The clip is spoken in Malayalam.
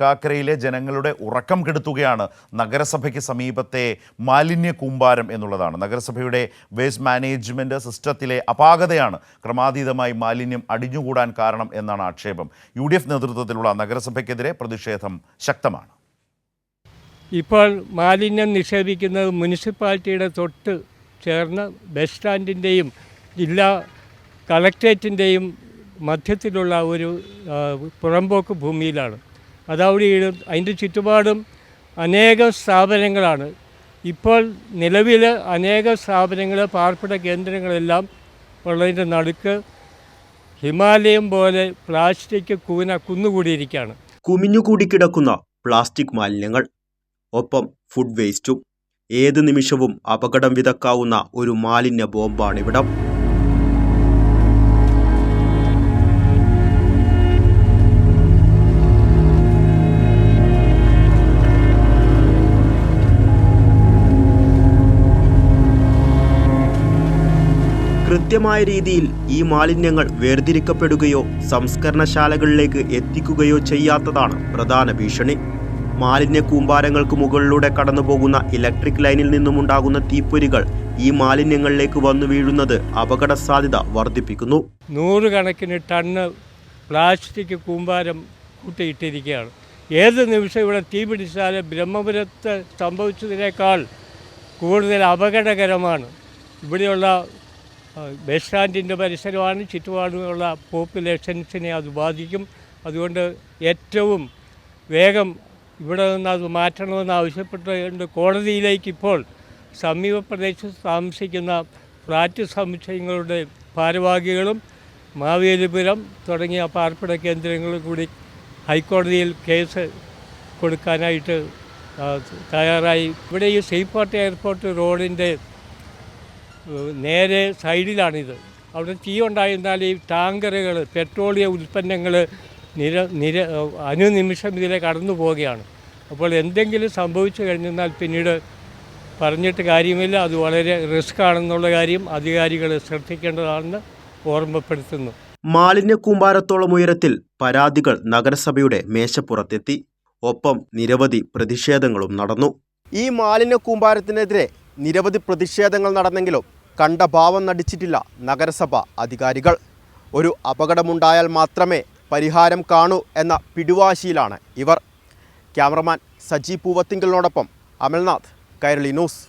കാക്കരയിലെ ജനങ്ങളുടെ ഉറക്കം കെടുത്തുകയാണ് നഗരസഭയ്ക്ക് സമീപത്തെ മാലിന്യ കൂമ്പാരം എന്നുള്ളതാണ്. നഗരസഭയുടെ വേസ്റ്റ് മാനേജ്മെന്റ് സിസ്റ്റത്തിലെ അപാകതയാണ് ക്രമാതീതമായി മാലിന്യം അടിഞ്ഞുകൂടാൻ കാരണം എന്നാണ് ആക്ഷേപം. യു നേതൃത്വത്തിലുള്ള നഗരസഭയ്ക്കെതിരെ പ്രതിഷേധം ശക്തമാണ്. ഇപ്പോൾ മാലിന്യം നിക്ഷേപിക്കുന്നത് മുനിസിപ്പാലിറ്റിയുടെ തൊട്ട് ചേർന്ന് ബസ് സ്റ്റാൻഡിന്റെയും ജില്ലാ കളക്ട്രേറ്റിന്റെയും മധ്യത്തിലുള്ള ഒരു പുറമ്പോക്ക് ഭൂമിയിലാണ്. അതവിടെ ഇടും അതിന്റെ ചുറ്റുപാടും അനേകം സ്ഥാപനങ്ങളാണ്. ഇപ്പോൾ നിലവിൽ അനേക സ്ഥാപനങ്ങൾ പാർപ്പിട കേന്ദ്രങ്ങളെല്ലാം ഉള്ളതിന്റെ നടുക്ക് ഹിമാലയം പോലെ പ്ലാസ്റ്റിക് കൂന കുന്നുകൂടിയിരിക്കുകയാണ്. കുമിഞ്ഞുകൂടിക്കിടക്കുന്ന പ്ലാസ്റ്റിക് മാലിന്യങ്ങൾ ഒപ്പം ഫുഡ് വേസ്റ്റും ഏത് നിമിഷവും അപകടം വിതക്കാവുന്ന ഒരു മാലിന്യ ബോംബാണിവിടം. കൃത്യമായ രീതിയിൽ ഈ മാലിന്യങ്ങൾ വേർതിരിക്കപ്പെടുകയോ സംസ്കരണശാലകളിലേക്ക് എത്തിക്കുകയോ ചെയ്യാത്തതാണ് പ്രധാന ഭീഷണി. മാലിന്യ കൂമ്പാരങ്ങൾക്ക് മുകളിലൂടെ കടന്നുപോകുന്ന ഇലക്ട്രിക് ലൈനിൽ നിന്നുമുണ്ടാകുന്ന തീപ്പൊരികൾ ഈ മാലിന്യങ്ങളിലേക്ക് വന്നു വീഴുന്നത് അപകട സാധ്യത വർദ്ധിപ്പിക്കുന്നു. നൂറുകണക്കിന് ടണ്ണ് പ്ലാസ്റ്റിക് കൂമ്പാരം കൂട്ടിയിട്ടിരിക്കുകയാണ്. ഏത് നിമിഷം ഇവിടെ തീ പിടിച്ചാൽ ബ്രഹ്മപുരത്ത് സംഭവിച്ചതിനേക്കാൾ കൂടുതൽ അപകടകരമാണ്. ഇവിടെയുള്ള ബസ് സ്റ്റാൻഡിന്റെ പരിസരമാണ് ചുറ്റുപാടുമുള്ള പോപ്പുലേഷൻസിനെ അത് ബാധിക്കും. അതുകൊണ്ട് ഏറ്റവും വേഗം ഇവിടെ നിന്ന് അത് മാറ്റണമെന്ന് ആവശ്യപ്പെട്ടുകൊണ്ട് കോടതിയിലേക്ക് ഇപ്പോൾ സമീപ പ്രദേശത്ത് താമസിക്കുന്ന ഫ്ലാറ്റ് സമുച്ചയങ്ങളുടെ ഭാരവാഹികളും മാവേലിപുരം തുടങ്ങിയ പാർപ്പിട കേന്ദ്രങ്ങളും കൂടി ഹൈക്കോടതിയിൽ കേസ് കൊടുക്കാനായിട്ട് തയ്യാറായി. ഇവിടെ ഈ സീപോർട്ട് എയർപോർട്ട് റോഡിന്റെ നേരെ സൈഡിലാണിത്. അവിടെ തീ ഉണ്ടായിരുന്നാൽ ഈ ടാങ്കറുകൾ പെട്രോളിയ ഉൽപ്പന്നങ്ങൾ നിര നിര അനുനിമിഷം ഇതിലെ കടന്നു പോവുകയാണ്. അപ്പോൾ എന്തെങ്കിലും സംഭവിച്ചു കഴിഞ്ഞാൽ പിന്നീട് പറഞ്ഞിട്ട് കാര്യമില്ല. അത് വളരെ റിസ്ക് ആണെന്നുള്ള കാര്യം അധികാരികൾ ശ്രദ്ധിക്കേണ്ടതാണെന്ന് ഓർമ്മപ്പെടുത്തുന്നു. മാലിന്യ കൂമ്പാരത്തോളം ഉയരത്തിൽ പരാതികൾ നഗരസഭയുടെ മേശപ്പുറത്തെത്തി. ഒപ്പം നിരവധി പ്രതിഷേധങ്ങളും നടന്നു. ഈ മാലിന്യ കൂമ്പാരത്തിനെതിരെ നിരവധി പ്രതിഷേധങ്ങൾ നടന്നെങ്കിലും കണ്ട ഭാവം നടിച്ചിട്ടില്ല നഗരസഭ അധികാരികൾ. ഒരു അപകടമുണ്ടായാൽ മാത്രമേ പരിഹാരം കാണൂ എന്ന പിടിവാശിയിലാണ് ഇവർ. ക്യാമറമാൻ സജി പൂവത്തിങ്കലിനോടൊപ്പം അമൽനാഥ് കൈരളി ന്യൂസ്.